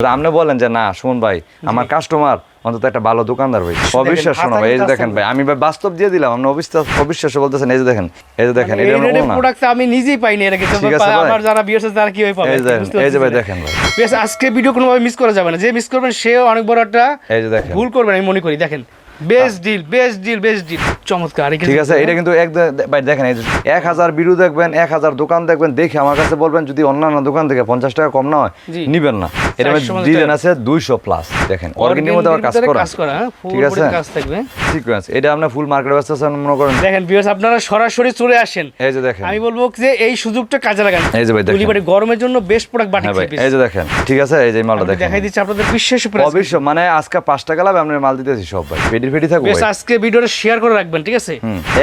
আপনি বলেন যে না সুমন ভাই আমার কাস্টমার অন্তত একটা ভালো দোকানদার ভাই। অবিশ্বাস শোনো ভাই এই যে দেখেন ভাই আমি ভাই বাস্তব দিয়ে দিলাম আপনি অবিশ্বাস অবিশ্বাস বলতেছেন এই যে দেখেন এই যে দেখেন এটা আমরা না প্রোডাক্ট আমি নিজেই পাইনি এর আছে আমার যারা বিয়েছে তারা কীভাবে পাবে? এই যে এই যে ভাই দেখেন ভাই। বেশ আজকে ভিডিও কোনোভাবে মিস করা যাবে না। যে মিস করবেন সে অনেক বড় একটা এই যে দেখেন। ভুল করবেন আমি মনে করি। দেখেন best deal best deal best deal চমৎকার ঠিক আছে এটা কিন্তু এক ভাই দেখেন এক হাজার বিরু দেখবেন এক হাজার দোকান দেখবেন দেখে আমার কাছে বলবেন যদি অন্যান্য দোকান থেকে পঞ্চাশ টাকা কম না হয় নিবেন না। এটা ডিজাইন আছে দুইশো প্লাস দেখেন অর্গেনিক মধ্যে আবার কাজ করা। কাজ করা হ্যাঁ ফুল ঠিক আছে? সিকোয়েন্স এটা আপনার ফুল মার্কেট ব্যবস্থা মনে করেন? দেখেন ভিউয়ার্স আপনারা সরাসরি চলে আসেন। এই যে দেখেন। আমি বলব যে এই সুযোগটা কাজে লাগান। এই যে ভাই দেখেন। গরমের জন্য বেস্ট প্রোডাক্ট হ্যাঁ এই যে দেখেন ঠিক আছে? এই যে মালটা দেখেন। দেখাই দিচ্ছি আপনাদের অবশ্য মানে আজকে পাঁচ টাকা লাভ আমরা মাল দিতেছি সব ভাই। থাকব বেশ আজকে ভিডিওটা শেয়ার করে রাখবেন ঠিক আছে?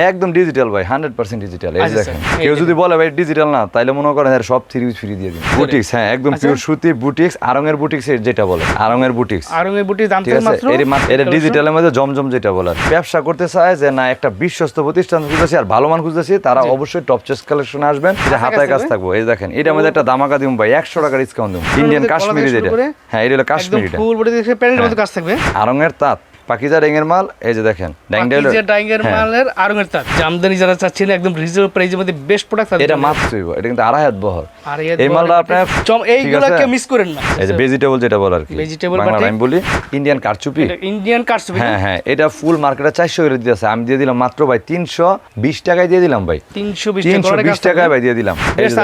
একদম ডিজিটাল ভাই হান্ড্রেড পার্সেন্ট ডিজিটাল এই আচ্ছা, দেখেন কেউ যদি বলে ভাই ডিজিটাল না তাইলে মনে করেন এর সব থ্রি ফ্রি দিয়ে দিন। বুটিক্স হ্যাঁ একদম আচ্ছা। পিওর সুতি বুটিক্স আরঙের বুটিক্স যেটা বলে আরঙের বুটিক্স আরঙের দাম আছে? মাত্র? এর ডিজিটালের মধ্যে জমজম যেটা বলে। ব্যবসা করতে চায় যে না একটা বিশ্বস্ত প্রতিষ্ঠান খুঁজতেছি আর ভালো মান খুঁজতেছি তারা অবশ্যই টপ চেস কালেকশনে আসবেন। যে হাতায় কাজ থাকবে? এই দেখেন এটা মধ্যে একটা দামাকা দিম ভাই একশো টাকা ডিসকাউন্ট ইন্ডিয়ান মধ্যে কাশ্মীরি যেটা। হ্যাঁ এটা হলো একদম ফুল বডি দেখে প্যান্টের মতো কাজ থাকবে। আরঙের তাঁত। পাকিজা ড্যাঙ্গের মাল এই যে দেখেন ডাইঙ্গের হ্যাঁ। মালের আরঙের তার জামদানি যারা চাচ্ছেন একদম রিজনেবল প্রাইসের মধ্যে বেস্ট প্রোডাক্ট এটা মাত্র এটা কিন্তু আড়াই হাত বহর। আর এই মালটা আপনার এইগুলোকে মিস করেন না। এই যে ভেজিটেবল যেটা বলে আর কি। Vegetable আমি বলি ইন্ডিয়ান কারচুপি। ইন্ডিয়ান কাটস হ্যাঁ হ্যাঁ এটা ফুল মার্কেটে চারশো করে দিতেছে। আমি দিয়ে দিলাম মাত্র ভাই তিনশো বিশ টাকায় দিয়ে দিলাম ভাই। টাকায় ভাই দিয়ে দিলাম।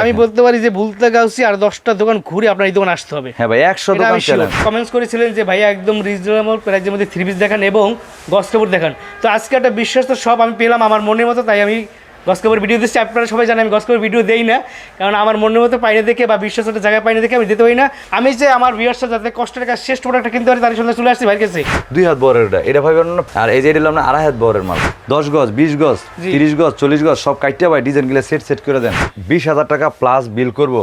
আমি বলতে পারি যে ভুলতে গাউছি আর দশটা দোকান ঘুরে আপনার এই দোকান আসতে হবে। হ্যাঁ ভাই একশো দোকান চ্যালেঞ্জ কমেন্টস করেছিলেন যে ভাইয়া একদম রিজনেবল মধ্যে থ্রি পিস দেখান এবং গস কাপড় দেখান। তো আজকে একটা বিশ্বাস তো সব আমি পেলাম আমার মনের মতো তাই আমি গস কাপড় ভিডিও দিচ্ছি আপনারা সবাই জানেন আমি গস কাপড় ভিডিও দেই না কারণ আমার মনের মতো পাইনে দেখে বা বিশ্বাস একটা জায়গায় পাইনে দেখে আমি দিতে পারি না। আমি যে আমার ভিউয়ার্সরা যাতে কষ্টের কাছে শেষ প্রোডাক্টটা কিনতে পারি তার সঙ্গে চলে আসছি ভাইয়ের কাছে। দুই হাত বহরের এটা এটা ভাই অন্য আর এই যে হলো না আড়াই হাত বহরের মাল। দশ গজ বিশ গজ। তিরিশ গজ চল্লিশ গজ সব কাইটে ভাই ডিজাইনগুলো সেট সেট করে দেন। বিশ হাজার টাকা প্লাস বিল করব।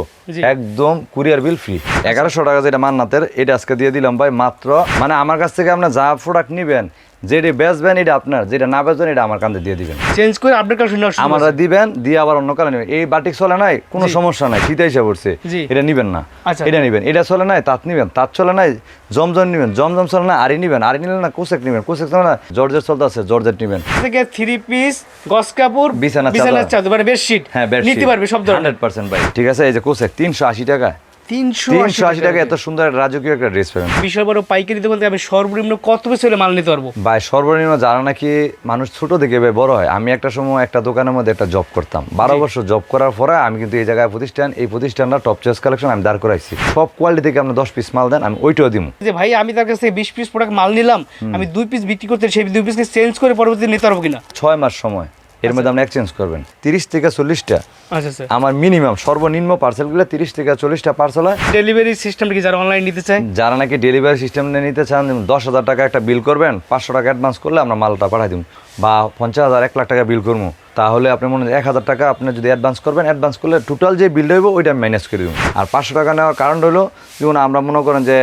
একদম কুরিয়ার বিল ফ্রি এগারোশো টাকা যেটা মান্নাতের এটা আজকে দিয়ে দিলাম ভাই মাত্র মানে আমার কাছ থেকে আপনার যা প্রোডাক্ট নিবেন যেটা বেচবেন এটা আপনার যেটা না বেচবেন এটা আমার কান্দে দিয়ে দিবেন। চেঞ্জ করে আপডেট কালেকশন আমরা দিবেন দিয়ে আবার অন্য কারণে নেবেন। এই বাটিক চলে নাই কোনো সমস্যা নাই শীতে এসে পড়ছে। এটা নিবেন না। আচ্ছা। এটা নিবেন। এটা চলে নাই তাঁত নিবেন। তাঁত চলে নাই জমজম নিবেন। জমজম চলে না আরি নিবেন। আরি নিলেন না কোসেক নিবেন। কোসেক চলে না জর্জেট চলতে আছে জর্জেট নিবেন। থেকে থ্রি পিস গস কাপড় বিছানার বিছানার চাদর। মানে বেডশিট হ্যাঁ নিতে পারবে সব ধরনের। হান্ড্রেড পার্সেন্ট ভাই। ঠিক আছে এই যে কোসেক তিনশো আশি টাকা তিনশো আশি টাকা এত সুন্দর একটা রাজকীয় একটা ড্রেস পাবেন বিশাল বড় পাইকারিতে বলতে আমি সর্বনিম্ন কত পিস হলে মাল নিতে পারব? ভাই সর্বনিম্ন যারা নাকি মানুষ ছোট থেকে বড় হয় আমি একটা সময় একটা দোকানের মধ্যে একটা জব করতাম। বারো বছর জব করার পরে আমি কিন্তু এই জায়গায় প্রতিষ্ঠান এই প্রতিষ্ঠানটা টপ চয়েস কালেকশন আমি দাঁড় করাইছি। সব কোয়ালিটি থেকে আপনি দশ পিস মাল দেন আমি ওইটাও দিব যে ভাই আমি তার কাছে বিশ পিস প্রোডাক্ট মাল নিলাম আমি দুই পিস বিক্রি করতে সেই দুই পিসকে চেঞ্জ করে পরবর্তীতে নিতে পারব কিনা? ছয় মাস সময়। এর মধ্যে আপনি এক্সচেঞ্জ করবেন। তিরিশ থেকে চল্লিশটা। আচ্ছা স্যার আমার মিনিমাম সর্বনিম্ন পার্সেলগুলো তিরিশ থেকে চল্লিশটা পার্সেল হয়। ডেলিভারি সিস্টেম কি যারা অনলাইন নিতে চায়? যারা নাকি ডেলিভারি সিস্টেম নিতে চান দশ হাজার টাকা একটা বিল করবেন পাঁচশো টাকা অ্যাডভান্স করলে আমরা মালটা পাঠাই দিব। বা পঞ্চাশ হাজার এক লাখ টাকা বিল করব। তাহলে আপনি মনে হয় এক হাজার টাকা আপনি যদি অ্যাডভান্স করবেন অ্যাডভান্স করলে টোটাল যে বিল হইব ওইটা আমি ম্যানেজ করে দিব। আর পাঁচশো টাকা নেওয়ার কারণ হলো যেমন আমরা মনে করেন যে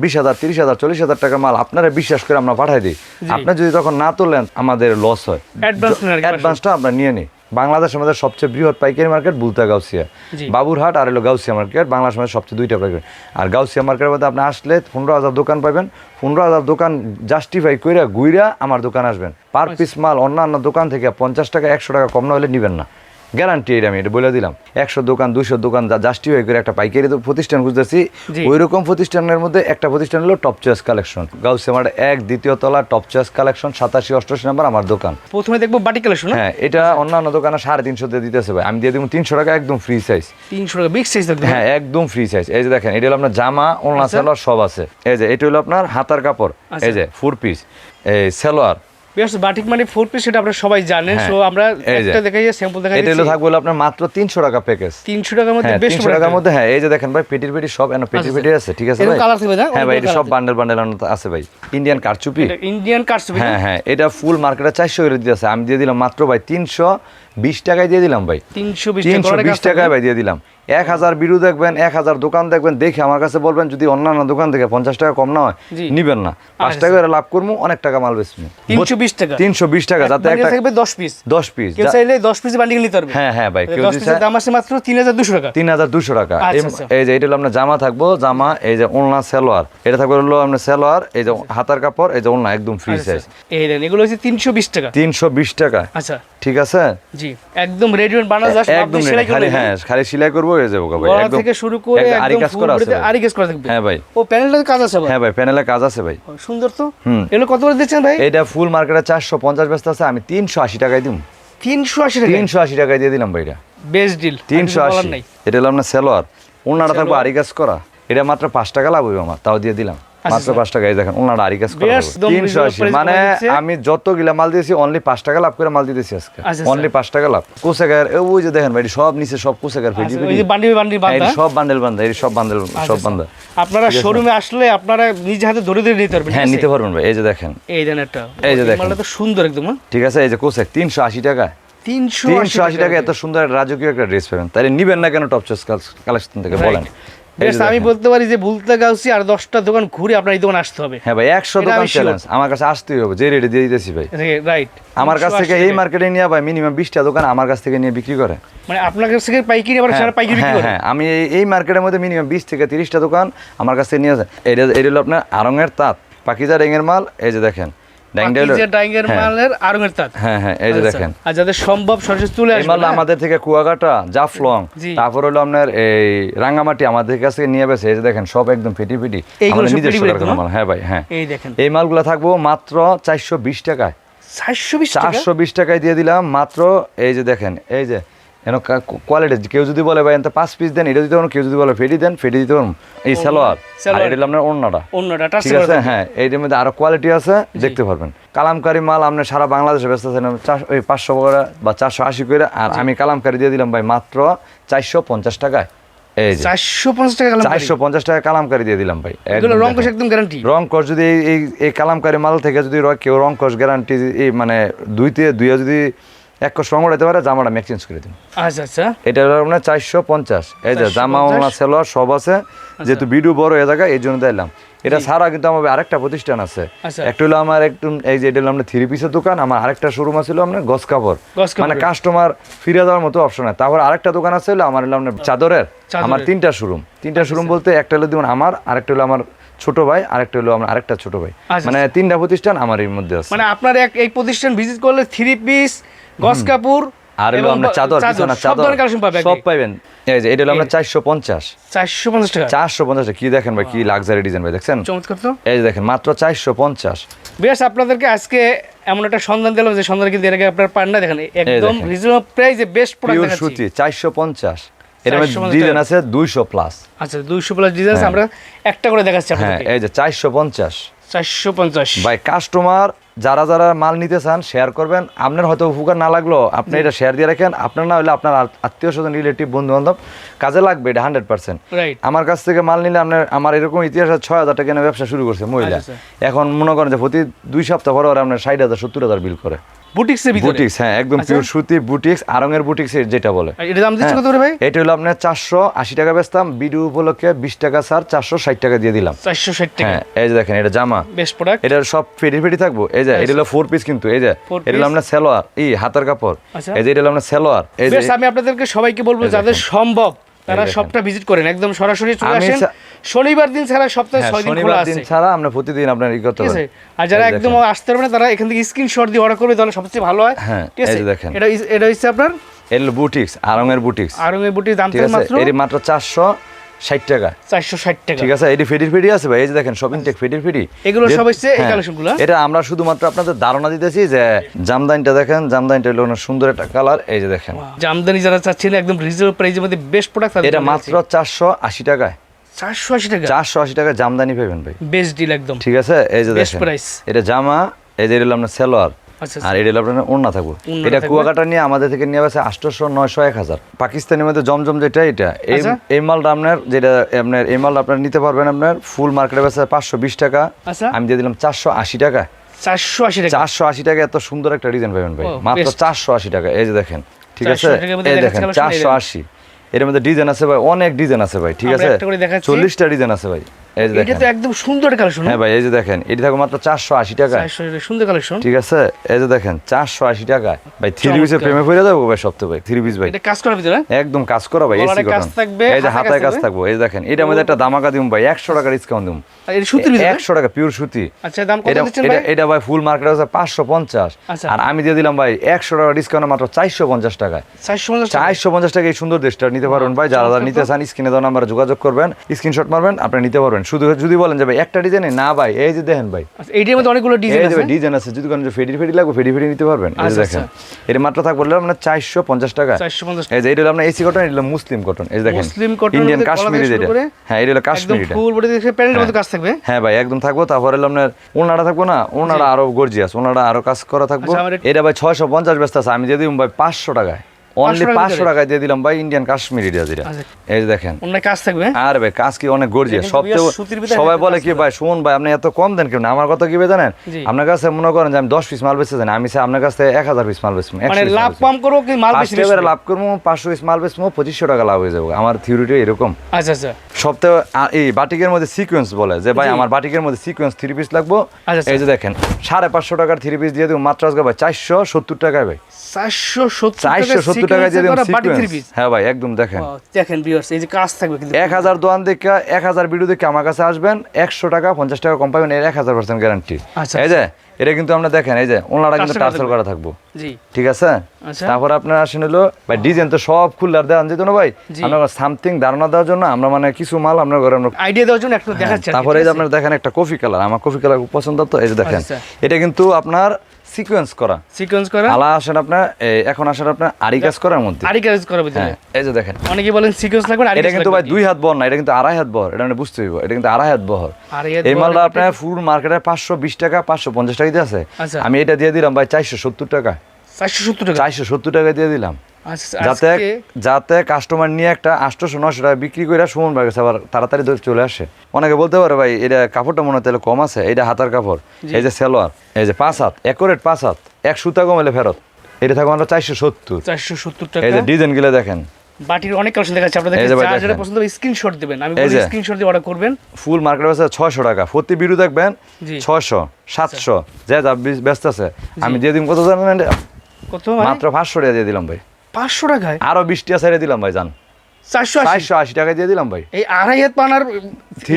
বিশ হাজার তিরিশ হাজার চল্লিশ হাজার টাকা মাল আপনারা বিশ্বাস করে আমরা পাঠাই দিই। আপনি যদি তখন না তোলেন আমাদের লস হয়। অ্যাডভান্সটা আমরা নিয়ে নিই। বাংলাদেশের মধ্যে সবচেয়ে বৃহৎ পাইকারি মার্কেট বুলতা গাউসিয়া। বাবুরহাট আর হলো গাউসিয়া মার্কেট বাংলাদেশের মধ্যে সবচেয়ে দুইটা পাইকারি আর গাউসিয়া মার্কেটের মধ্যে আপনি আসলে পনেরো হাজার দোকান পাবেন। পনেরো হাজার দোকান জাস্টিফাই কইরা গুইরা আমার দোকান আসবেন। পার। পিস মাল অন্যান্য দোকান থেকে পঞ্চাশ টাকা একশো টাকা কম না হলে নেবেন না। গ্যারান্টি এটা আমি এটা বলে দিলাম। একশো দোকান দুইশো দোকান যা জাস্টিফাই করে একটা পাইকারি তো প্রতিষ্ঠান খুঁজতেছি ওই রকম প্রতিষ্ঠানের মধ্যে একটা প্রতিষ্ঠান হলো top choice collection Gausia market এক দ্বিতীয় তলা টপ চয়েস কালেকশন সাতাশি অষ্টআশি নাম্বার আমার দোকান। প্রথমে দেখব বাটি কালেকশন হ্যাঁ এটা অন্যান্য দোকানে সাড়ে তিনশো দিয়ে দিতেছে ভাই। আমি দিয়ে দিব তিনশো টাকা একদম ফ্রি সাইজ তিনশো টাকা বিগ সাইজ হ্যাঁ একদম ফ্রি সাইজ এই যে দেখেন এটা হলো আপনার জামা ওলনা আচ্ছা। সালোয়ার সব আছে। এই যে এটা হলো আপনার হাতার কাপড়। আচ্ছা। এই যে ফোর পিস এই সালোয়ার। বাটিক মানে ফোর পিস সেটা আপনারা সবাই জানেন। হ্যাঁ, সো আমরা একটা দেখাই স্যাম্পল দেখাই এটা হলো থাকবে আপনার মাত্র তিনশো টাকা প্যাকেজ তিনশো টাকার মধ্যে হ্যাঁ বেস্ট তিনশো টাকার মধ্যে হ্যাঁ এই যে দেখেন ভাই পেটির পেটি সব এনে পেটির আচ্ছা, পেটি আছে ঠিক আছে ভাই? colour থাকবে না? হ্যাঁ ভাই এটা সব বান্ডেল বান্ডেল আছে ভাই। ইন্ডিয়ান কারচুপি ইন্ডিয়ান কাটস হ্যাঁ হ্যাঁ এটা ফুল মার্কেটে চারশো করে দিতেছে আমি দিয়ে দিলাম মাত্র ভাই তিনশো বিশ টাকায় দিয়ে দিলাম ভাই। তিনশো বিশ তিনশো বিশ টাকায় ভাই দিয়ে দিলাম। এক হাজার বিরু দেখবেন এক হাজার দোকান দেখবেন দেখে আমার কাছে বলবেন যদি অন্যান্য দোকান থেকে পঞ্চাশ টাকা কম না হয় নিবেন না। পাঁচ। টাকা করে লাভ করব অনেক টাকা মাল বেচবো। তিনশো বিশ টাকা। তিনশো বিশ টাকা যাতে একটা দশ পিস দশ পিস চাইলে দশ পিস বান্ডিল নিতে পারবে। হ্যাঁ হ্যাঁ ভাই কেউ দাম আছে মাত্র তিন হাজার দুশো টাকা। তিন হাজার দুশো টাকা। আচ্ছা, এই- আচ্ছা। যে এটা হলো আপনার জামা থাকব জামা এই যে ওলনা সালোয়ার। এটা থাকবে হলো আপনার সালোয়ার এই যে হাতার কাপড় এই যে ওলনা একদম ফ্রি আচ্ছা, সাইজ এই এগুলো হচ্ছে তিনশো বিশ টাকা। তিনশো বিশ টাকা। আচ্ছা। ঠিক আছে? জি একদম রেডিমেড বানানো একদম খালি হ্যাঁ খালি সেলাই করব এই যাব ভাই একদম থেকে শুরু করে আরি কাজ করা আছে আরি কাজ করা থাকবে হ্যাঁ ভাই। ও প্যানেলের কাজ আছে হ্যাঁ ভাই প্যানেলের কাজ আছে ভাই। সুন্দর তো? এগুলো কত করে দিচ্ছেন ভাই? এটা ফুল মার্কেটে চারশো পঞ্চাশ ব্যস্ত আছে আমি তিনশো আশি টাকায় দিম। তিনশো আশি টাকা তিনশো আশি টাকায় দিয়ে দিলাম ভাই এটা। বেস্ট ডিল তিনশো আশি। নাই। এটা হলো আপনার স্যালোয়ার ওনাটা থাকব আরি কাজ করা। এটা মাত্র পাঁচ টাকা লাভ হইবে আমার তাও দিয়ে দিলাম। মাত্র পাঁচ টাকা দেখেন আরি কাজ তিনশো আশি মানে আমি যত গিলা মাল দিয়েছি অনলি পাঁচ টাকা লাভ করে মাল দিতেছি আজকে। আচ্ছা, অনলি পাঁচ টাকা লাভ। ওই যে দেখেন ভাই সব নিচে সব আচ্ছা, সব বান্ডেল বান্ধা এই সব বান্ডেল সব বান্ধা আপনারা শোরুমে আসলে আপনারা নিজে হাতে ধরে ধরে নিতে পারবেন হ্যাঁ নিতে পারবেন ভাই এই যে দেখেন। এই দেন একটা। এই যে দেখেন। মালটা তো সুন্দর একদম হ্যাঁ? ঠিক আছে এই যে কোসেক তিনশো আশি টাকা। তিনশো আশি টাকা এত সুন্দর রাজকীয় একটা ড্রেস পাবেন তাহলে নিবেন না কেন টপ চয়েস কালেকশন থেকে বলেন। আমি বলতে পারি যে ভুলতে গাউছি আর দশটা দোকান ঘুরে আপনার এই দোকান আসতে হবে। হ্যাঁ ভাই একশো দোকান চ্যালেঞ্জ আমার কাছে আসতেই হবে যে রেটে দিয়ে দিতেছি ভাই। রাইট আমার কাছ থেকে এই মার্কেটে নিয়ে ভাই মিনিমাম বিশটা দোকান আমার কাছ থেকে নিয়ে বিক্রি করে। মানে আপনার কাছ থেকে পাইকারি আবার সারা পাইকারি বিক্রি হ্যাঁ করে? হ্যাঁ আমি এই- এই মার্কেটের মধ্যে মিনিমাম বিশ থেকে তিরিশটা দোকান আমার কাছ থেকে নিয়ে যায় এটা এটা হলো আপনার আরঙের তাঁত পাকিজা রেঙের মাল এই যে দেখেন। হ্যাঁ, হ্যাঁ হ্যাঁ আচ্ছা। আমাদের থেকে কুয়াকাটা জাফলং তারপর হলো আপনার এই রাঙ্গামাটি আমাদের কাছ নিয়ে গেছে এই যে দেখেন সব একদম ফেটি ফেটি। মাল। হ্যাঁ ভাই হ্যাঁ। এই মালগুলো থাকব মাত্র চারশো বিশ টাকায়। চারশো বিশ চারশো বিশ টাকায় দিয়ে দিলাম মাত্র এই যে দেখেন এই যে এন কোয়ালিটি কেউ যদি বলে ভাই পাঁচ পিস দেন এটা দিতে পারব কেউ যদি বলে ফেটি দেন ফেটি দিতে পারব এই সালোয়ার। আর এটা আপনার অন্যটা। অন্যটা ঠিক আছে? হ্যাঁ এইটার মধ্যে আরও কোয়ালিটি আছে দেখতে পারবেন। কালামকারি মাল আপনি সারা বাংলাদেশে ব্যস্ত আছেন ওই পাঁচশো করে বা চারশো আশি করে আর আমি কালামকারি দিয়ে দিলাম ভাই মাত্র চারশো পঞ্চাশ টাকায়। এই চারশো পঞ্চাশ টাকা চারশো পঞ্চাশ টাকা কালামকারি দিয়ে দিলাম ভাই। একদম রং দেখেন। একদম গ্যারান্টি রং কস যদি এই এই এই কালামকারি মাল থেকে যদি কেউ রং গ্যারান্টি মানে দুইতে দুইয়া যদি এক কস রং উঠাইতে পারে জামাটা আমি এক্সচেঞ্জ করে দিন আচ্ছা আচ্ছা। এটা হলো আপনার চারশো পঞ্চাশ। এই যে জামা ওনা সেলোয়ার সব আছে। যেহেতু ভিডিও বড় হয়ে জায়গা এই জন্য দিলাম। এটা ছাড়া কিন্তু আমার আরেকটা প্রতিষ্ঠান আছে। আচ্ছা। একটা হলো আমার একটু এই যে এটা হলো আপনার থ্রি পিসের দোকান আমার আরেকটা শোরুম আছে হলো আপনার গস কাপড়। মানে কাস্টমার ফিরে মতো অপশন আছে তারপর আরেকটা দোকান আছে হলো আমার হলো আপনার চাদরের। আমার তিনটা শোরুম তিনটা শোরুম বলতে একটা হলো দিবেন আমার আরেকটা হলো আমার ছোট ভাই আরেকটা হলো আমার আরেকটা ছোট ভাই। আচ্ছা, মানে তিনটা প্রতিষ্ঠান আমার এর মধ্যে আছে। মানে আপনার এক এই প্রতিষ্ঠান ভিজিট করলে থ্রি পিস গস কাপড় আর হলো আপনার চাদর বিছানা চাদর। সব পাইবেন। এই যে এটা হলো আপনার চারশো পঞ্চাশ। চারশো পঞ্চাশ টাকা। কি দেখেন ভাই কি লাক্সারি ডিজাইন ভাই দেখছেন? চমৎকার তো। এই যে দেখেন মাত্র চারশো পঞ্চাশ। বেশ আপনাদেরকে আজকে এমন একটা সন্ধান দিলাম যে সন্ধান কিন্তু এর আগে আপনার পান না দেখেন একদম রিজনেবল প্রাইসে বেস্ট প্রোডাক্ট দেখাচ্ছি। সুতি চারশো পঞ্চাশ। এর 450 ডিজাইন আছে দুইশো প্লাস আচ্ছা দুইশো প্লাস ডিজাইন। আমরা একটা করে দেখাচ্ছি হ্যাঁ এই যে চারশো পঞ্চাশ। চারশো পঞ্চাশ। ভাই কাস্টমার যারা যারা মাল নিতে চান শেয়ার করবেন। আপনার হয়তো উপকার না লাগল আপনি এটা শেয়ার দিয়ে রাখেন। আপনার না হলে আপনার আত্মীয় স্বজন রিলেটিভ বন্ধু বান্ধব কাজে লাগবে এটা হান্ড্রেড পার্সেন্ট রাইট আমার কাছ থেকে মাল নিলে আপনার আমার এরকম ইতিহাস আছে, ছয় হাজার টাকা ব্যবসা শুরু করছে মহিলা। আচ্ছা, এখন মনে করেন যে প্রতি দুই সপ্তাহ পরে আপনার ষাট হাজার সত্তর হাজার বিল করে। বুটিক্সের ভিতরে? বুটিক্স হ্যাঁ একদম আচ্ছা। পিওর সুতি বুটিক্স আরঙের বুটিক্স যেটা বলে। এটা দাম দিচ্ছে হ্যাঁ, কত করে ভাই? এটা হলো আপনার চারশো আশি টাকা বেচতাম ভিডিও উপলক্ষে বিশ টাকা স্যার চারশো ষাট টাকা দিয়ে দিলাম। চারশো ষাট টাকা। হ্যাঁ এই যে দেখেন এটা জামা। বেস্ট প্রোডাক্ট এটা সব ফেটি ফেটি থাকব। এই যে এটা হলো ফোর পিস কিন্তু এই যে এটা হলো আপনার সেলোয়ার এই হাতার কাপড়। আচ্ছা। এই যে এটা হলো আপনার সেলোয়ার এই যে। আমি আপনাদেরকে সবাইকে বলব যাদের সম্ভব তারা সবটা ভিজিট করেন একদম সরাসরি চলে আসেন। শনিবার দিন ছাড়া সপ্তাহে হ্যাঁ, ছয় দিন খোলা আছে। ছাড়া আমরা প্রতিদিন আপনার ই করতে পারি। আর যারা একদম আসতে পারবে না তারা এখান থেকে স্ক্রিনশট দিয়ে অর্ডার করবে তাহলে সবচেয়ে ভালো হয়। হ্যাঁ, ঠিক আছে? দেখেন। এটা এটা হচ্ছে আপনার এল বুটিক্স আরঙের বুটিক্স। আরং এর বুটিক্স দাম মাত্র এর মাত্র চারশো। ষাট টাকা। চারশো ষাট টাকা। ঠিক আছে এটি ফেডির ফেডি আছে ভাই এই যে দেখেন শপিং টেক ফেডির ফেডি। এগুলো সব হচ্ছে এই হ্যাঁ, কালেকশনগুলো? এটা আমরা শুধুমাত্র আপনাদের ধারণা দিতেছি যে জামদানিটা দেখেন জামদানিটা হলো সুন্দর একটা কালার এই যে দেখেন। জামদানি যারা চাচ্ছেন একদম রিজনেবল প্রাইসের মধ্যে বেস্ট প্রোডাক্ট এটা মাত্র চারশো আশি টাকায়। চারশো আশি টাকা? চারশো আশি টাকা জামদানি পাবেন ভাই। বেস্ট ডিল একদম। ঠিক আছে এই যে দেখেন। এটা জামা এই যে আপনার সেলোয়ার। আর এটা আপনার ওড়না থাকব। এটা কুয়াকাটা নিয়ে আমাদের থেকে নিয়ে গেছে আটশোশো নয়শো এক হাজার। পাকিস্তানের মধ্যে জমজম যেটা এটা। এই আচ্ছা। মালটা আপনার যেটা আপনার এই মালটা আপনার নিতে পারবেন আপনার ফুল মার্কেটে বেচে পাঁচশো বিশ টাকা। আচ্ছা। আমি দিয়ে দিলাম চারশো আশি টাকা। চারশো আশি টাকা? চারশো আশি টাকা এত সুন্দর একটা ডিজাইন পাবেন ভাই। মাত্র চারশো আশি টাকা। এই যে দেখেন ঠিক আছে? 480 টাকার মধ্যে এই দেখেন চারশো আশি। এর মধ্যে ডিজাইন আছে ভাই অনেক ডিজাইন আছে ভাই ঠিক আছে? করে দেখাচ্ছি। চল্লিশটা ডিজাইন আছে ভাই। এটা তো একদম সুন্দর কালেকশন। হ্যাঁ ভাই এই যে দেখেন এটি থাকবে মাত্র চারশো আশি টাকা সুন্দর কালেকশন। ঠিক আছে? এই যে দেখেন চারশো আশি টাকায়। ভাই থ্রি পিসের প্রেমে পড়ে যাব ভাই সপ্তাহে ভাই থ্রি পিস ভাই। এটা কাজ করার ভিতরে? একদম কাজ করা ভাই এসি কাজ থাকবে, এই যে হাতায় কাজ কাজ থাকব। এই দেখেন এটার মধ্যে একটা দামাকা দিম ভাই একশো টাকা ডিসকাউন্ট দিম। এটা সুতির ভিতরে? একশো টাকা পিওর সুতি। আচ্ছা দাম কত এটা দিচ্ছেন ভাই? এটা ভাই ফুল মার্কেট আছে পাঁচশো পঞ্চাশ। আচ্ছা। আর আমি দিয়ে দিলাম ভাই একশো টাকা ডিসকাউন্ট মাত্র চারশো পঞ্চাশ টাকায়। চারশো পঞ্চাশ টাকা। চারশো পঞ্চাশ টাকা এই সুন্দর দেশটা নিতে পারবেন ভাই যারা যারা নিতে চান স্ক্রিনে নাম্বারে যোগাযোগ করবেন স্ক্রিনশট মারবেন আপনি নিতে পারবেন। শুধু যদি বলেন যে ভাই একটা ডিজাইনে না ভাই এই যে দেখেন ভাই। আচ্ছা, এইটার মধ্যে অনেকগুলো ডিজাইন আছে? ডিজাইন আছে যদি কোনো ফেডি ফেডি লাগবে ফেডি ফেডি নিতে পারবেন। এই আচ্ছা, দেখেন। এর মাত্র থাকবে হলো আপনার চারশো পঞ্চাশ টাকা। চারশো পঞ্চাশ এই যে এটা হলো আপনার এসি কটন এটা হলো মুসলিম কটন এই দেখেন মুসলিম cotton ইন্ডিয়ান কাশ্মীরি থেকে যেটা। হ্যাঁ এটা হলো একদম কাশ্মীরিটা ফুল বডি দেখে প্যান্টের মতো কাজ থাকবে? হ্যাঁ ভাই একদম থাকব। তারপরে হলো আপনার ওনারা থাকব না? ওনারা আরও গর্জিয়াস ওনারা আরও কাজ করা থাকব। আচ্ছা, এটা ভাই ছয়শো পঞ্চাশ ব্যস্ত আছে আমি যদি ভাই পাঁচশো টাকায়। অনলি? টাকায় দিয়ে দিলাম ভাই ইন্ডিয়ান কাশ্মীরি আচ্ছা। এই যে দেখেন। অন্য কাজ থাকবে? আর ভাই কাজ কি অনেক গর্জিয়াস। সবচেয়ে সবাই বলে কি ভাই শুন ভাই আপনি এত কম দেন কেন? আমার কথা কি জানেন আপনার কাছে মনে করেন যে আমি দশ পিস মাল জানি আমি চাই আপনার কাছে পিস মাল বেচবো মানে লাভ কম কি মাল বেশি লাভ করব পিস মাল বেচবো টাকা লাভ হয়ে যাবে। আমার থিওরিটা এরকম। আচ্ছা আচ্ছা। এই বাটিকের মধ্যে সিকোয়েন্স বলে যে ভাই আমার বাটিকের মধ্যে সিকোয়েন্স থ্রি পিস লাগবো। আচ্ছা, এই যে দেখেন সাড়ে পাঁচশো টাকার থ্রি পিস দিয়ে দেবো মাত্র ভাই চারশো সত্তর টাকায় ভাই। চারশো সত্তর দিয়ে হ্যাঁ ভাই একদম দেখেন। দেখেন ভিউয়ার্স এই যে কাজ থাকবে কিন্তু। এক হাজার দোকান দেখে এক হাজার ভিডিও দেখে আমার কাছে আসবেন একশো টাকা পঞ্চাশ টাকা কম পাবেন এর গ্যারান্টি আচ্ছা, এই যে এটা কিন্তু আমরা দেখেন এই যে ওনারা কিন্তু টার্সেল করা থাকব। জি। ঠিক আছে? আচ্ছা। তারপর আপনার আসেন হলো ভাই ডিজাইন তো সব খুললার দেওয়া যেত না ভাই। আমরা সামথিং ধারণা দেওয়ার জন্য আমরা মানে কিছু মাল আপনার ঘরে আমরা আইডিয়া দেওয়ার জন্য একটু দেখাচ্ছি তারপরে এই যে? আপনার দেখেন একটা কফি কালার আমার কফি কালার পছন্দ তো এই যে দেখেন। আচ্ছা। এটা কিন্তু আপনার সিকোয়েন্স করা। সিকোয়েন্স করা। আলা আসেন আপনার এখন আসেন আপনার আড়ি কাজ করার মধ্যে। আড়ি কাজ হ্যাঁ এই যে দেখেন। অনেকে বলেন সিকোয়েন্স লাগবে আড়ি এটা কিন্তু ভাই দুই হাত বহর না এটা কিন্তু আড়াই হাত বহর এটা মানে বুঝতে হইব এটা কিন্তু আড়াই হাত বহর। এই মালটা আপনার ফুল মার্কেটে পাঁচশো বিশ টাকা পাঁচশো পঞ্চাশ টাকা দিয়ে আছে। আচ্ছা। আমি এটা দিয়ে দিলাম ভাই চারশো সত্তর টাকা। চারশো সত্তর টাকা। চারশো সত্তর টাকা দিয়ে দিলাম। যাতে যাতে কাস্টমার নিয়ে একটা আটশোশো নশো টাকা বিক্রি করে সুমন ভাই আবার তাড়াতাড়ি চলে আসে। অনেকে বলতে পারে ভাই এটা কাপড়টা মনে তাহলে কম আছে এটা হাতার কাপড় এই যে সেলোয়ার এই যে পাঁচ হাত একরেট পাঁচ হাত এক সুতা কমেলে ফেরত এটা থাকবে আমরা চারশো সত্তর। চারশো সত্তর এই যে ডিজাইনগুলো দেখেন। বাটির অনেক কালেকশন দেখাচ্ছে আপনাদের যার যেটা পছন্দ হবে স্ক্রিনশট দিবেন। আমি বলি স্ক্রিনশট দিয়ে অর্ডার করবেন। ফুল মার্কেট আছে ছয়শো টাকা প্রতি বিরু দেখবেন জি। ছয়শো সাতশো যে ব্যস্ত আছে। আমি দিয়ে দিন কত জানেন কত মাত্র পাঁচশো টাকা দিয়ে দিলাম ভাই। পাঁচশো টাকায় আরও বিশ টাকা ছেড়ে দিলাম ভাই জান। চারশো আশি। টাকা দিয়ে দিলাম ভাই। এই আড়াই হাত পানার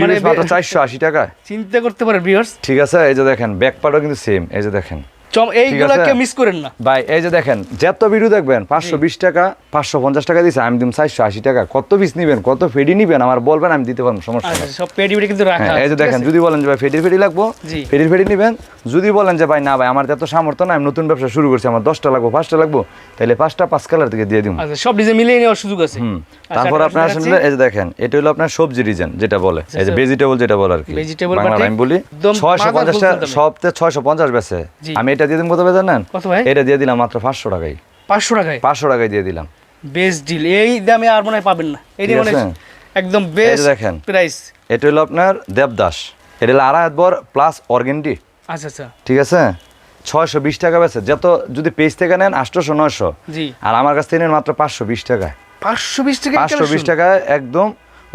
মানে চারশো আশি টাকা চিন্তা করতে পারেন ভিউয়ার্স ঠিক আছে এই যে দেখেন ব্যাক পার্টও কিন্তু সেম এই যে দেখেন। চম এইগুলোকে মিস করেন না। ভাই এই যে দেখেন যত ভিডিও দেখবেন পাঁচশো বিশ টাকা পাঁচশো পঞ্চাশ টাকা দিচ্ছে আমি দিম চারশো আশি টাকা। কত পিস নিবেন কত ফেডি নিবেন আমার বলবেন আমি দিতে পারব সমস্যা আচ্ছা নেই। সব কিন্তু রাখা হ্যাঁ এই যে দেখেন যদি বলেন যে ভাই ফেডি ফেডি লাগবো ফেডি ফেডি নিবেন যদি বলেন যে ভাই না ভাই আমার এত সামর্থ্য না আমি নতুন ব্যবসা শুরু করছি আমার লাগবো লাগবো তাহলে পাঁচ কালার থেকে দিয়ে দিব আচ্ছা সব ডিজাইন মিলিয়ে নেওয়ার সুযোগ আছে। আচ্ছা, তারপর আপনার আসলে এই যে দেখেন এটা হলো আপনার সবজি রিজন যেটা বলে এই যে আচ্ছা। ভেজিটেবল যেটা বলে আর কি। Vegetable বাংলা আমি বলি একদম ছয়শো মাথার পঞ্চাশটা ফুল দামে। সবতে ছয়শো পঞ্চাশ বেছে আমি এটা দিয়ে দিন কত বেছে নেন? কত ভাই? এটা দিয়ে দিলাম মাত্র পাঁচশো টাকায়। পাঁচশো টাকায়? পাঁচশো টাকায় দিয়ে দিলাম। বেস্ট ডিল এই দামে আর মনে হয় পাবেন না। এই মানে একদম বেস্ট দেখেন। প্রাইস এটা হলো আপনার দেবদাস। এটা হলো আড়াই বর প্লাস অর্গেন্ডি আচ্ছা আচ্ছা। ঠিক আছে? ছয়শো বিশ টাকা বেছে যত যদি পেজ থেকে নেন আটশোশো নয়শো। জি। আর আমার কাছ থেকে নেন মাত্র পাঁচশো বিশ টাকায়। পাঁচশো বিশ টাকা পাঁচশো বিশ টাকায় একদম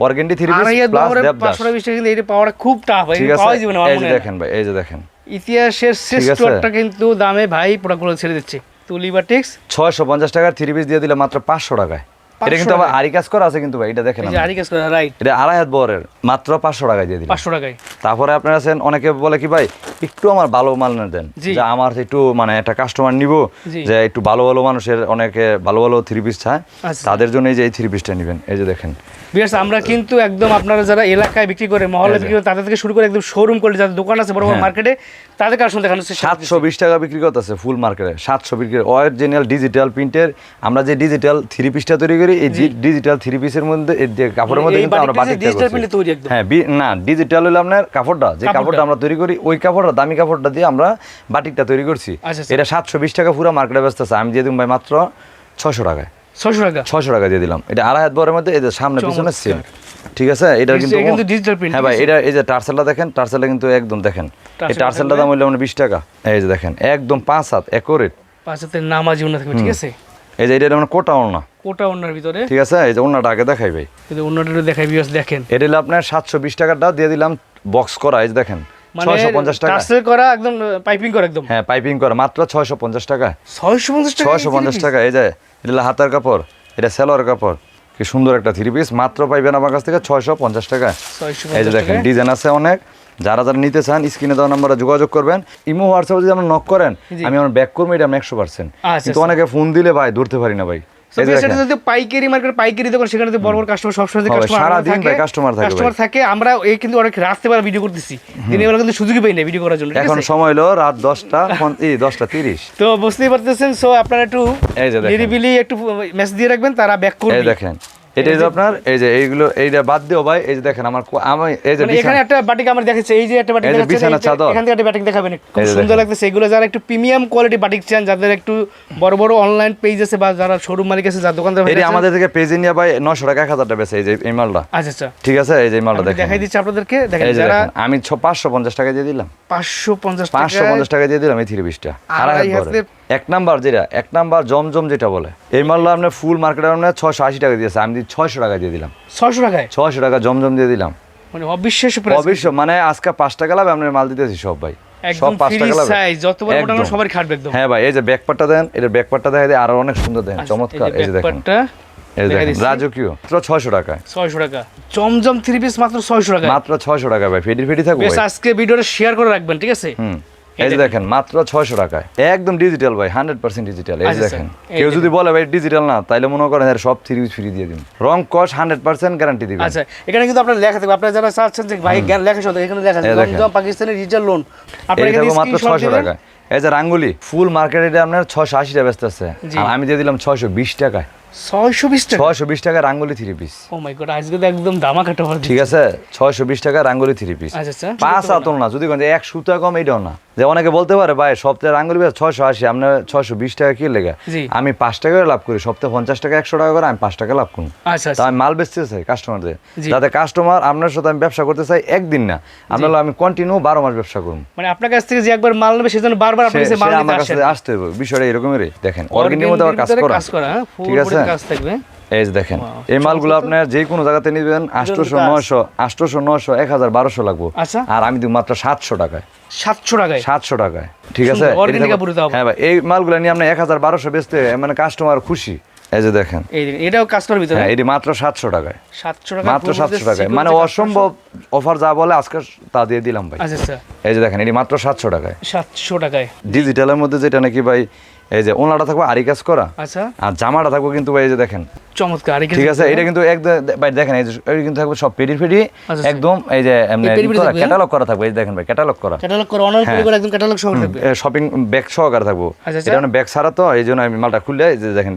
organdy three piece plus Devdas. পাঁচশো বিশ টাকা কিন্তু এটা পাওয়াটা খুব টাফ ভাই। ঠিক আছে? এই যে। দেখেন ভাই এই যে দেখেন। ইতিহাসের শ্রেষ্ঠ একটা কিন্তু দামে ভাই প্রোডাক্টগুলো ছেড়ে দিচ্ছে। তুলি বা টেক্স। ছয়শো পঞ্চাশ টাকার থ্রি পিস দিয়ে দিলে মাত্র পাঁচশো টাকায়। এটা 500 কিন্তু আবার আরি কাজ করা আছে কিন্তু ভাই এটা দেখেন এই যে করা রাইট এটা আড়াই হাত বরের মাত্র পাঁচশো টাকায় দিয়ে দিলাম। পাঁচশো টাকায়। তারপরে আপনারা আছেন অনেকে বলে কি ভাই একটু আমার ভালো মাল না দেন। যে আমার একটু মানে একটা কাস্টমার নিব যে একটু ভালো ভালো মানুষের অনেকে ভালো ভালো থ্রি পিস চায় আচ্ছা। তাদের জন্য এই যে এই থ্রি পিসটা নেবেন। এই যে দেখেন বিয়ার্স আমরা কিন্তু একদম আপনারা যারা এলাকায় বিক্রি করে মহলে এই বিক্রি করে তাদের থেকে শুরু করে একদম শোরুম করে যাদের দোকান আছে বড় বড় হ্যাঁ। মার্কেটে তাদের কালেকশন দেখানো সাতশো বিশ টাকা বিক্রি করতেছে ফুল মার্কেটে সাতশো বিক্রি অরিজিনাল ডিজিটাল প্রিন্টের আমরা যে ডিজিটাল থ্রি পিসটা তৈরি করি এই ডিজিটাল থ্রি পিসের মধ্যে কাপড়ের মধ্যে কিন্তু আমরা করছি। print এ তৈরি একদম। হ্যাঁ না ডিজিটাল হলো আপনার কাপড়টা যে কাপড়টা। আমরা তৈরি করি ওই কাপড়টা দামি কাপড়টা দিয়ে আমরা বাটিকটা তৈরি করছি আচ্ছা, আচ্ছা। এটা সাতশো বিশ টাকা পুরো মার্কেটে ব্যস্ত আছে আমি দিয়ে দিম ভাই মাত্র ছশো টাকায় ছশো টাকা। ছশো টাকা দিয়ে দিলাম। এটা আড়াই হাত বরের মধ্যে এই যে সামনে পিছনে সেম ঠিক আছে? এটা কিন্তু কিন্তু digital print, হ্যাঁ ভাই এটা এই যে টার্সেলটা দেখেন টার্সেলটা কিন্তু একদম দেখেন। এই টার্সেলটা দাম হইল মানে বিশ টাকা। এই যে দেখেন একদম পাঁচ হাত একরেট পাঁচ হাতের থাকবে ঠিক আছে? এই যে এটা মানে কোটা ওড়না। কোটা অন্যার ভিতরে। ঠিক আছে? এই যে ওড়নাটা আগে দেখাই ভাই। অন্যটা দেখাই বিয়াস দেখেন। এটা হলো আপনার সাতশো বিশ টাকাটা দিয়ে দিলাম বক্স করা এই যে দেখেন। মানে ছয়শো পঞ্চাশ টাকা। টার্সেল করা একদম পাইপিং করা একদম? হ্যাঁ পাইপিং করা মাত্র ছয়শো পঞ্চাশ টাকা। ছয়শো পঞ্চাশ টাকা? ছয়শো পঞ্চাশ টাকা এই যে এটা হাতার কাপড় এটা সেলোয়ার কাপড়। কি সুন্দর একটা থ্রি পিস মাত্র পাইবেন আমার কাছ থেকে ছয়শো পঞ্চাশ টাকা। এই যে দেখেন ডিজাইন আছে অনেক। যারা যারা নিতে চান স্ক্রিনে দেওয়া নাম্বারে যোগাযোগ করবেন। ইমো হোয়াটসঅ্যাপে যদি আমরা নক করেন আমি আমার ব্যাক করব এটা আমি একশো পার্সেন্ট আচ্ছা, কিন্তু অনেকে ফোন দিলে ভাই ধরতে পারি না ভাই। যদি পাইকারি মার্কেট পাইকারি দোকান সেখানে বড় বড় কাস্টমার সবসময় কাস্টমার থাকে কাস্টমার থাকে আমরা এই কিন্তু অনেক রাস্তে বেলা ভিডিও করতেছি। দিনের বেলা কিন্তু সুযোগই পাই না ভিডিও করার জন্য এখন সময় হলো রাত দশটা এই দশটা তিরিশ। তো বুঝতেই পারতেছেন সো আপনারা একটু। নিরিবিলি মেসেজ দিয়ে রাখবেন তারা ব্যাক করে করবে দেখেন। এটা যে আপনার এই যে এইগুলো এইটা বাদ দিও ভাই এই যে দেখেন আমার আমি এই যে মানে এখানে একটা বাটিক আমার দেখাচ্ছে এই যে একটা বাটিক দেখাচ্ছে চাদর। এখান থেকে একটা বাটিক দেখাবেন খুব সুন্দর লাগতেছে এগুলো যারা একটু প্রিমিয়াম কোয়ালিটি বাটিক চান যাদের একটু বড় বড় অনলাইন পেজ আছে বা যারা শোরুম মালিক আছে যার দোকানদার এটি আমাদের থেকে পেজে নিয়ে ভাই নশো টাকা এক হাজার টাকা বেছে এই যে এই মালটা আচ্ছা আচ্ছা ঠিক আছে এই যে মালটা দেখেন দেখাই দিচ্ছি আপনাদেরকে দেখেন যারা আমি ছ- পাঁচশো পঞ্চাশ টাকা দিয়ে দিলাম পাঁচশো পঞ্চাশ পাঁচশো পঞ্চাশ টাকা দিয়ে দিলাম এই থ্রি পিসটা আড়াই হাতে- এক নাম্বার যেটা এক নাম্বার জমজম যেটা বলে। এই মালটা আপনার ফুল মার্কেটে আপনার ছয়শো আশি টাকা দিয়েছে আমি ছয়শো টাকা দিয়ে দিলাম। ছয়শো টাকায়? ছয়শো টাকা জমজম দিয়ে দিলাম। মানে অবিশ্বাস্য প্রাইস অবশ্য মানে আজকে পাঁচ টাকা লাভ আপনার মাল দিতেছি সব ভাই। সব পাঁচ টাকা লাভ। সাইজ যত বড় মোটা একদম। সবার খাটবে একদম। হ্যাঁ ভাই এই যে ব্যাকপারটা দেন এটা ব্যাকপারটা দেখা যায় আরও অনেক সুন্দর দেন আচ্ছা, চমৎকার। এই যে দেখেন। রাজকীয়। ছয়শো টাকা। জমজম থ্রি পিস মাত্র ছয়শো টাকা মাত্র ছয়শো টাকা ভাই ফেডি ফেডি থাকবে আজকে ভিডিওটা শেয়ার করে রাখবেন ঠিক আছে? এই দেখেন। মাত্র ছয়শো টাকায়। একদম ডিজিটাল ভাই হান্ড্রেড পার্সেন্ট ডিজিটাল এই আচ্ছা, দেখেন। কেউ যদি বলে ভাই ডিজিটাল না তাইলে মনে করেন এর সব থ্রি ফ্রি দিয়ে দিন রং কস হান্ড্রেড পার্সেন্ট গ্যারান্টি দিবেন। আচ্ছা এখানে কিন্তু আপনার লেখা থাকবে। আপনারা যারা চাচ্ছেন যে ভাই লেখা এখানে লেখা। জমজম পাকিস্তানের রিজাল লোন আপনারা এখানে মাত্র স্ক্রিনশট ছয়শো দিবেন। টাকায়। এই যে রাঙ্গুলি ফুল মার্কেটে আপনার ছয়শো আশি টাকা ব্যস্ত আছে। আমি দিয়ে দিলাম ছয়শো বিশ টাকায়। ছয়শো বিশ টাকা? ছয়শো বিশ টাকা রাঙ্গুলি three piece oh my god আজকে তো একদম দামা কাটা ঠিক আছে ছয়শো বিশ টাকা রাঙ্গুলি থ্রি পিস আচ্ছা আচ্ছা। পাঁচ আতল না যদি এক সুতা কম এইটাও না। যে অনেকে বলতে পারে ভাই সপ্তাহে রাঙ্গুলি বেশ ছয়শো আশি আপনার ছয়শো বিশ টাকা কি লেগে আমি পাঁচ টাকা লাভ করি সপ্তাহে পঞ্চাশ টাকা একশো টাকা করে আমি পাঁচ টাকা লাভ করি। আচ্ছা তা আচ্ছা আমি মাল বেচতে চাই কাস্টমারদের। যাতে কাস্টমার আপনার সাথে আমি ব্যবসা করতে চাই একদিন না। আপনার আমি কন্টিনিউ বারো মাস ব্যবসা করুন মানে আপনার কাছ থেকে যে একবার মাল নেবে সেজন্য বারবার আপনার কাছে মাল আমার কাছে আসতে হবে। বিষয়টা এরকমেরই দেখেন। অর্গেনিক মধ্যে আবার কাজ করা। হ্যাঁ ঠিক আছে? কাজ থাকবে। এই যে দেখেন এই মালগুলো আপনার যে কোনো জায়গাতে নিবেন আটশোশো নয়শো আটশোশো নয়শো এক হাজার বারোশো লাগবো। আচ্ছা। আর আমি দিব মাত্র সাতশো টাকায়। সাতশো টাকায়? সাতশো টাকায় ঠিক আছে। হ্যাঁ ভাই এই মালগুলো নিয়ে আপনি এক হাজার বারোশো বেচতে মানে কাস্টমার খুশি। এই যে দেখেন। এটাও ভিতরে? হ্যাঁ এটি মাত্র সাতশো টাকায়। সাতশো টাকা মাত্র সাতশো টাকায়। মানে অসম্ভব অফার যা বলে আজকে তা দিয়ে দিলাম ভাই। আচ্ছা আচ্ছা। এই যে দেখেন এটি মাত্র সাতশো টাকায়। সাতশো টাকায়। ডিজিটালের মধ্যে যেটা নাকি ভাই এই যে ওনাটা থাকব আরি কাজ করা আচ্ছা আর জামাটা থাকব কিন্তু ভাই এই যে দেখেন চমৎকার ঠিক আছে এটা কিন্তু ভাই দেখেন এই যে কিন্তু থাকবে সব পেডি ফেডি আচ্ছা। একদম এই যে হ্যাঁ? ক্যাটালগ করা থাকবে এই দেখেন ভাই ক্যাটালগ করা ক্যাটালগ করে অনার হ্যাঁ। করে একদম ক্যাটালগ সহ থাকবে শপিং ব্যাগ সহকারে থাকব আচ্ছা, আচ্ছা। এটা মানে ব্যাগ ছাড়া তো এই জন্য আমি মালটা খুললে এই যে দেখেন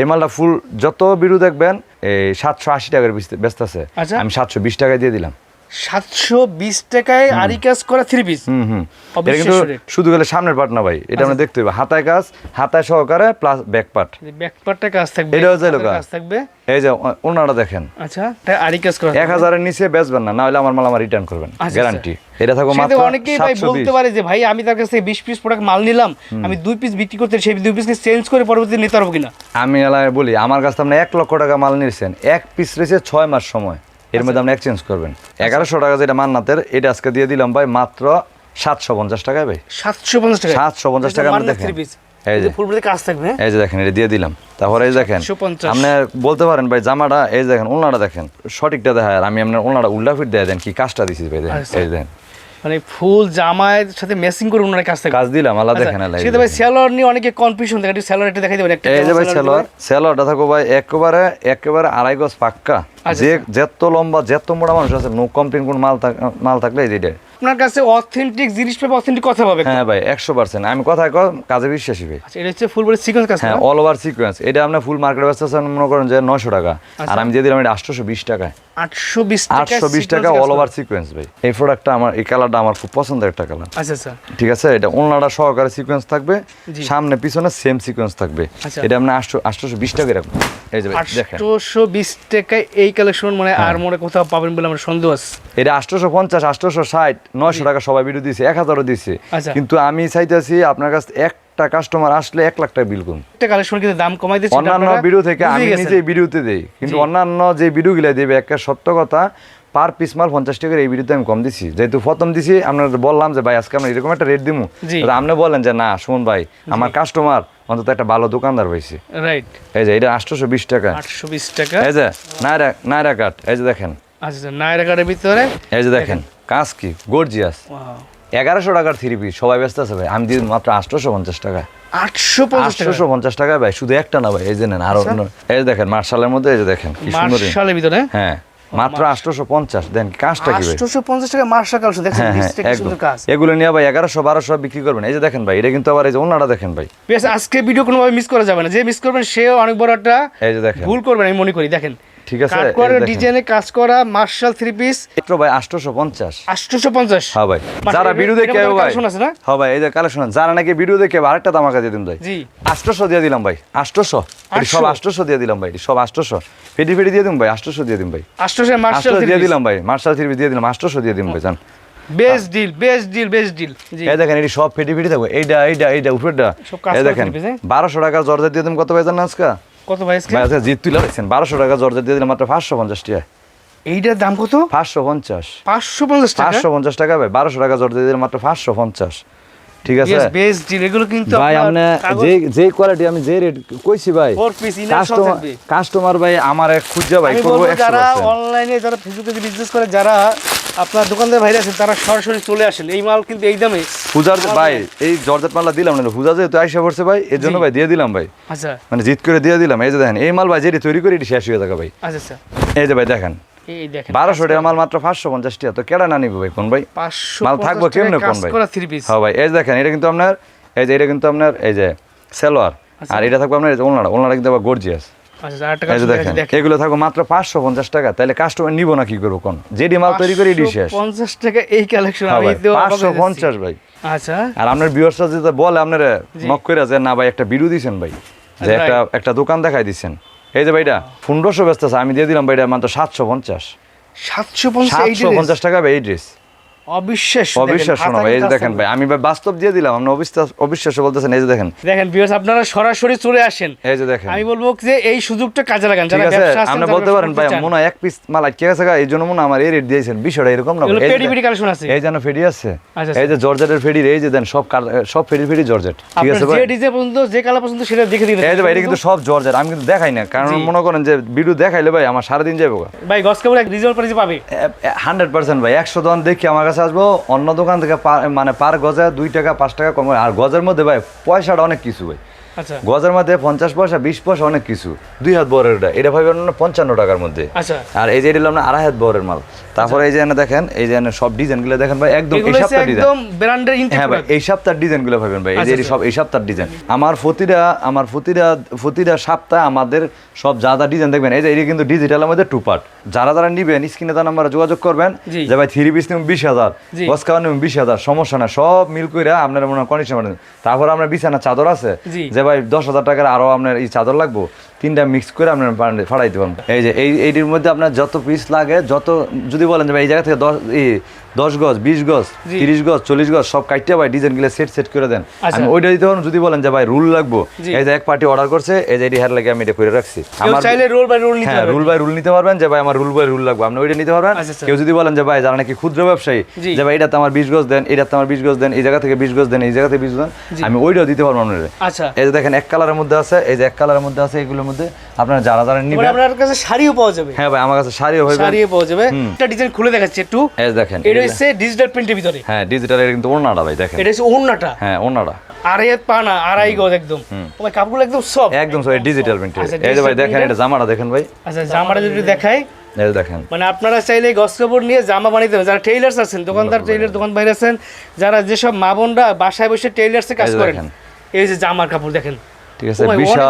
এই মালটা ফুল যত বিরু দেখবেন এই সাতশো আশি টাকার বেচতে- আছে আচ্ছা। আমি সাতশো বিশ টাকায় দিয়ে দিলাম সাতশো বিশ টাকায় আরি কাজ করা থ্রি পিস এটা কিন্তু শুধু গেলে সামনের পার্ট না ভাই। এটা আমরা দেখতে হবে হাতায় কাজ হাতায় সহকারে প্লাস ব্যাক পার্ট ব্যাকপারটা কাজ থাকবে হাতের কা? কাজ থাকবে। এই যে ও- ওনাটা দেখেন। আচ্ছা আরি কাজ করা এক হাজারের নিচে বেচবেন না না হলে আমার মাল আমার রিটার্ন করবেন আচ্ছা, গ্যারান্টি এটা সেটা মাত্র অনেকেই ভাই বলতে পারে যে ভাই আমি তার কাছে বিশ পিস প্রোডাক্ট মাল নিলাম আমি দুই পিস বিক্রি করতে সেই দুই পিসকে চেঞ্জ করে পরবর্তীতে নিতে পারব কিনা? আমি এলাকায় বলি আমার কাছে আপনি এক লক্ষ টাকা মাল নিয়েছেন এক পিস রয়েছে ছয় মাস সময়। এর মধ্যে আপনি এক্সচেঞ্জ করবেন। এগারোশো টাকা যেটা মান্নাতের এটা আজকে দিয়ে দিলাম ভাই মাত্র সাতশো পঞ্চাশ টাকায় ভাই। সাতশো পঞ্চাশ টাকা 750 টাকা আপনি দেখেন। এই যে। ফুলপুরিতে কাজ থাকবে হ্যাঁ? এই যে দেখেন এটা দিয়ে দিলাম। তারপরে এই দেখেন 750 আপনি বলতে পারেন ভাই জামাটা এই দেখেন ওনাটা দেখেন সঠিকটা দেখায় আর আমি আপনার ওনাটা উল্টা ফিট দিয়ে দেন কি কাজটা দিছি ভাই আচ্ছা। এই দেখেন। মানে ফুল জামায়ের সাথে ম্যাচিং করে ওনার কাছ থেকে। কাজ দিলাম আলাদা আচ্ছা, দেখেন না সেটা ভাই সেলর নিয়ে অনেকে কনফিউশন থাকে একটু সেলর একটা দেখাই দেবেন একটা এই যে ভাই সেলর। সেলরটা থাকো ভাই একেবারে একেবারে আড়াই গজ পাক্কা। আচ্ছা, যে যত লম্বা যত মোটা মানুষ আছে নো কমপ্লেন কোন মাল মাল থাকলে এই যেটা আপনার কাছে অথেন্টিক জিনিস পাবে অথেন্টিক কথা পাবে হ্যাঁ ভাই একশো পার্সেন্ট আমি কথায় কম কাজে বিশ্বাসী ভাই। আচ্ছা এটা হচ্ছে ফুলপুরি সিকোয়েন্স কাজ হ্যাঁ অল ওভার সিকোয়েন্স এটা আপনার ফুল মার্কেট ব্যবস্থা আছে মনে করেন যে নশো টাকা। আচ্ছা। আর আমি দিয়ে দিলাম এটা আটশোশো বিশ টাকায়। আটশো বিশ আটশো বিশ টাকা অল ওভার সিকোয়েন্স ভাই। এই প্রোডাক্টটা আমার এই কালারটা আমার খুব পছন্দের একটা কালার আচ্ছা আচ্ছা। ঠিক আছে? এটা ওনাটা সহকারে সিকোয়েন্স থাকবে। সামনে পিছনে সেম সিকোয়েন্স থাকবে। আচ্ছা। এটা আপনি আটশো আটশোশো বিশ টাকা রাখবেন এই যে আটশোশো বিশ টাকায় এই কালেকশন মানে হ্যাঁ। আর মনে কোথাও পাবেন বলে আমার সন্দেহ আছে। এটা আটশোশো পঞ্চাশ আটশোশো ষাট নয়শো টাকা সবাই ভিডিও দিছে এক হাজারও দিছে। আচ্ছা। কিন্তু আমি চাইতেছি আপনার কাছে একটা কাস্টমার আসলে এক লাখ টাকা বিল করুন। একটা কালেকশন কিন্তু দাম কমাই দিচ্ছে অন্যান্য ভিডিও থেকে আমি নিজে ভিডিওতে দেই। কিন্তু অন্যান্য যে ভিডিওগুলো দেবে একটা সত্য কথা পার পিস মাল পঞ্চাশ টাকার এই ভিডিওতে আমি কম দিছি। যেহেতু প্রথম দিছি আপনার বললাম যে ভাই আজকে আমরা এরকম একটা রেট দিমু। জি। আপনি বলেন যে না শুন ভাই আমার কাস্টমার অন্তত একটা ভালো দোকানদার হয়েছে রাইট এই যে এটা আটশোশো বিশ টাকা। আটশো বিশ টাকা। এই যে নায়রা নায়রা কাট এই যে দেখেন। আচ্ছা নায়রা কার্ডের ভিতরে এই যে দেখেন। কাজ কি? গর্জিয়াস এগারোশো টাকার থ্রি পিস সবাই ব্যস্ত আছে ভাই। আমি দিই মাত্র আটশোশো পঞ্চাশ টাকা। আটশো আটশোশো পঞ্চাশ টাকা ভাই শুধু একটা না ভাই এই যে নেন আরও আচ্ছা। এই দেখেন মার্শালের মধ্যে এই যে দেখেন কি সুন্দর। ভিতরে? হ্যাঁ মাত্র আটশোশো পঞ্চাশ দেন কাজটা কি ভাই? আটশোশো পঞ্চাশ টাকা মার্শাল কালেকশন দেখছেন হ্যাঁ হ্যাঁ এগুলো নিয়ে ভাই এগারোশো বারোশো বিক্রি করবেন। এই যে দেখেন ভাই এটা কিন্তু আবার এই যে অন্যটা দেখেন ভাই। বেশ আজকে ভিডিও কোনোভাবে মিস করা যাবে না। যে মিস করবেন সেও অনেক বড় একটা এই যে দেখেন। ভুল করবেন আমি মনে করি। দেখেন ঠিক আছে? কাট করা ডিজাইনে কাজ করা মার্শাল থ্রি পিস মাত্র ভাই আটশোশো পঞ্চাশ। আটশোশো পঞ্চাশ। হ্যাঁ ভাই। যারা ভিডিও দেখে ভাই আছে না? হ্যাঁ ভাই এই যে কালেকশন যারা নাকি ভিডিও দেখে আরেকটা দামাকা দিয়ে দিন ভাই। জি। আষ্টশো দিয়ে দিলাম ভাই। আষ্টশো এটি সব আটশো? আষ্টশো দিয়ে দিলাম ভাই। এটি সব আষ্টশো ফেটি ফেটি দিয়ে দিন ভাই আষ্টশো দিয়ে দিন ভাই। আটশোশো মার্শাল আষ্টশো দিয়ে দিলাম ভাই। মার্শাল থ্রি দিয়ে দিলাম। আষ্টশো দিয়ে দিন ভাই জান। Best deal best deal best deal জি। এই দেখেন এটি সব ফেটি ফেটি থাকবে। এইটা এইটা এইটা উপরেটা এই দেখেন থাকবে, যে? বারোশো টাকার জর্জা দিয়ে দিন। কত ভাই জানেন আজকে? কত ভাই আজকে? জিত তুলে বারোশো টাকা জর্জা দিয়ে দিলাম মাত্র পাঁচশো পঞ্চাশ টাকা। এইটার দাম কত? পাঁচশো পঞ্চাশ। পাঁচশো পঞ্চাশ পাঁচশো পঞ্চাশ টাকা ভাই বারোশো টাকা জর্জা দিয়ে দিলাম মাত্র পাঁচশো পঞ্চাশ। ঠিক আছে? বেস্ট ডিল এগুলো কিন্তু ভাই আপনি যে যে কোয়ালিটি আমি যে রেট কইছি ভাই কাস্টমার কাস্টমার ভাই আমার এক খুঁজা ভাই করব যারা অনলাইনে যারা ফেসবুকে বিজনেস করে যারা আপনার দোকানদার ভাইরা আছেন তারা সরাসরি চলে আসেন। এই মাল কিন্তু এই দামে পূজার ভাই। এই জর্জেট মাল্লা দিলাম না পূজা যেহেতু আইসা পড়ছে ভাই এর জন্য ভাই দিয়ে দিলাম ভাই। আচ্ছা। মানে জিত করে দিয়ে দিলাম এই যে দেখেন এই মাল ভাই যেটি তৈরি করে এটি শেষ হয়ে যাবে ভাই। আচ্ছা আচ্ছা। এই যে ভাই দেখেন বারোশো টাকা মাল মাত্র পাঁচশো পঞ্চাশ টাকা তো কেডা না নিবে ভাই কোন ভাই? মাল থাকব কেমনে কোন ভাই? হ্যাঁ ভাই এই যে দেখেন এটা কিন্তু আপনার এই যে এটা কিন্তু আপনার এই যে সেলোয়ার। আচ্ছা। আর এটা থাকবে আপনার ওনারা ওনারা কিন্তু আবার গর্জিয়াস আচ্ছা আর টাকা এই যে দেখেন এগুলো থাকবে মাত্র পাঁচশো পঞ্চাশ টাকা তাহলে কাস্টমার নিবো না কি করব কোন? যেটি মাল তৈরি করে এটি শেষ। পঞ্চাশ টাকা এই কালেকশন আমি ভাই, তো অবাক পাঁচশো পঞ্চাশ ভাই। আচ্ছা। আর আপনার বিয়সটা যেটা বলে আপনার নক করে যে না ভাই একটা বিরু ভাই। যে আচ্ছা, একটা একটা দোকান দেখাই দিচ্ছেন এই যে ভাইটা পনেরোশো ব্যস্ত আছে আমি দিয়ে দিলাম ভাইটা মাত্র সাতশো পঞ্চাশ। সাতশো পঞ্চাশ এই সাতশো পঞ্চাশ টাকা ভাই এই ড্রেস দেখেন ভাই আমি ভাই বাস্তব দিয়ে দিলাম আপনি অবিশ্বাস অবিশ্বাস বলতেছেন এই যে দেখেন। দেখেন বিয়ার্স আপনারা সরাসরি চলে আসেন। এই যে দেখেন। আমি বলব যে এই সুযোগটা কাজে লাগান যারা ব্যবসা আছেন, আপনি বলতে পারেন ভাই মনে এক পিস মাল আটকে গেছে এই জন্য মনে আমার এই রেট দিয়েছেন বিষয়টা এরকম না ভাই। এগুলো এই যে পেডি দেখ- পেডি কালেকশন আছে। এই যেন ফেডি আছে। আচ্ছা, এই যে জর্জেটের ফেডির এই যে দেন সব সব ফেডি ফেডি জর্জেট ঠিক আপনার আছে যে ভাই ডিজাইন যে কালার পর্যন্ত সেটা দেখে দিবেন। এই যে ভাই এটা কিন্তু সব জর্জেট আমি কিন্তু দেখাই না কারণ মনে করেন যে ভিডিও দেখাইলে ভাই আমার সারাদিন যাব ভাই গস কেবল এক রিজনেবল প্রাইসে পাবে। হান্ড্রেড পার্সেন্ট ভাই একশো দোকান দেখি আমার কাছে আসব, অন্য দোকান থেকে মানে পার গজে দুই টাকা, পাঁচ টাকা কম আর গজের মধ্যে ভাই, পয়সাটা অনেক কিছু ভাই। গজের মধ্যে পঞ্চাশ পয়সা বিশ পয়সা অনেক কিছু। দুই হাত বরের এটা। এটা ভাবেন না পঞ্চান্ন টাকার মধ্যে। আচ্ছা। আর এই যে এটা না আড়াই হাত বরের মাল। তারপরে এই যে দেখেন এই যে সব ডিজাইনগুলো দেখেন ভাই একদম এই সপ্তাহ ডিজাইন ব্র্যান্ডের হ্যাঁ ভাই এই ভাই যে আচ্ছা, সব এই সপ্তাহের ডিজাইন আমার প্রতিটা আমার প্রতিটা প্রতিটা সপ্তাহে আমাদের সব যা যা ডিজাইন দেখবেন এই যে এটা কিন্তু ডিজিটালের মধ্যে টু পার্ট যারা যারা নিবেন স্ক্রিনে তার নাম্বারে যোগাযোগ করবেন যে ভাই থ্রি পিস নেবেন বিশ হাজার। বস খাওয়া নেবেন বিশ হাজার সমস্যা না সব মিল করে আপনার মনে হয় কন্ডিশন তারপর আপনার বিছানা চাদর আছে যে ভাই দশ হাজার টাকার আরও আপনার এই চাদর লাগবো? তিনটা মিক্স করে আপনার বান্ডে- ফাড়াইতে পারবেন এই যে এই এইটির মধ্যে আপনার যত পিস লাগে যত যদি বলেন যে এই জায়গা থেকে দশ এই দশ গজ বিশ গজ তিরিশ গজ চল্লিশ গজ সব কাটতে ভাই ডিজাইনগুলো সেট সেট করে দেন। আচ্ছা। আমি ওইটা দিতে পারব যদি বলেন যে ভাই রুল লাগবো। এই যে এক পার্টি অর্ডার করছে এই যে এটি হেয়ার লাগে আমি এটা করে রাখছি। চাইলে রোল বাই রোল নিতে হ্যাঁ রুল বাই রুল নিতে পারবেন যে ভাই আমার রুল বাই রুল লাগবে আপনি ওইটা নিতে পারবেন। আচ্ছা, আচ্ছা। কেউ যদি বলেন যে ভাই যারা নাকি ক্ষুদ্র ব্যবসায়ী। যে ভাই এটাতে আমার বিশ গজ দেন এটাতে আমার বিশ গজ দেন এই জায়গা থেকে বিশ গজ দেন এই জায়গা থেকে বিশ গজ দেন আমি ওইটাও দিতে পারব আপনার আচ্ছা। এই যে দেখেন এক কালারের মধ্যে আছে এই যে এক কালারের মধ্যে আছে এগুলোর মধ্যে আপনারা যারা যারা নিবেন আপনার কাছে শাড়িও পাওয়া যাবে। হ্যাঁ ভাই আমার কাছে শাড়িও হয়ে শাড়িও পাওয়া যাবে। একটা ডিজাইন খুলে দেখাচ্ছি একটু। এই দেখেন এটা হচ্ছে ডিজিটাল প্রিন্টের ভিতরে। হ্যাঁ ডিজিটাল এটা কিন্তু ওনাটা ভাই দেখেন। এটা হচ্ছে ওড়নাটা। হ্যাঁ ওনাটা আড়াই হাত পানা আড়াই গজ একদম। ভাই কাপড়গুলো একদম সব একদম সব ডিজিটাল প্রিন্টের আচ্ছা, এই যে ভাই দেখেন এটা জামাটা দেখেন ভাই। আচ্ছা জামাটা যদি দেখাই। এই দেখেন। মানে আপনারা চাইলে গস কাপড় নিয়ে জামা বানাইতে হবে যারা টেইলার্স আছেন দোকানদার টেইলার দোকান বাইরে আছেন যারা যেসব মা বোনরা বাসায় বসে টেইলার্সে কাজ করেন। এই যে জামার কাপড় দেখেন। ঠিক আছে বিশাল।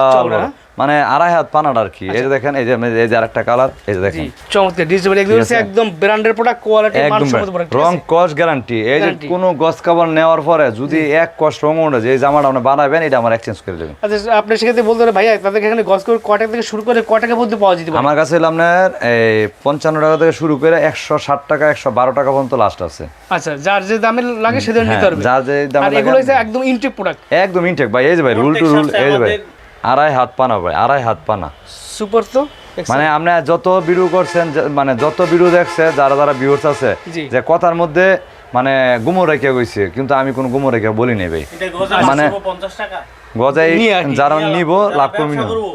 মানে আড়াই হাত পানার আর কি। এই যে দেখেন এই যে এই যে আরেকটা কালার এই যে দেখেন। চমৎকার। ঠিক হচ্ছে একদম ব্র্যান্ডের প্রোডাক্ট কোয়ালিটি একদম মানসম্মত প্রোডাক্ট রং কস গ্যারান্টি এই যে। কোনো গছ কাবার নেওয়ার পরে যদি এক কস রং উঠে যে এই জামাটা আপনি বানাবেন এটা আমার এক্সচেঞ্জ করে দেবেন। আচ্ছা আপনি সেক্ষেত্রে বলতে পারেন ভাইয়া তাদের এখানে গসকবর ক টাকা থেকে শুরু করে ক টাকা পর্যন্ত পাওয়া যেতে পারে? আমার কাছে হলো আপনার এই পঞ্চান্ন টাকা থেকে শুরু করে একশো ষাট টাকা একশো বারো টাকা পর্যন্ত লাস্ট আছে। আচ্ছা যার যে দামে লাগে সে দামে নিতে হ্যাঁ, পারবে। যার যে দামে লাগে এগুলো একদম ইনটেক প্রোডাক্ট একদম ইনটেক ভাই এই যে ভাই রুল টু রুল এই যে ভাই। আড়াই হাত পানা ভাই আড়াই হাত পানা। সুপার তো? মানে আপনি যত বিরু করছেন মানে যত বিরু দেখছে যারা যারা ভিউয়ার্স আছে যে কথার মধ্যে মানে গুমো রেখে গৈছে কিন্তু আমি কোনো গুমো রেখে বলি নাই ভাই মানে- 50 টাকা। গজাই। যারা নিব লাভ করবি ব্যবসা না করব,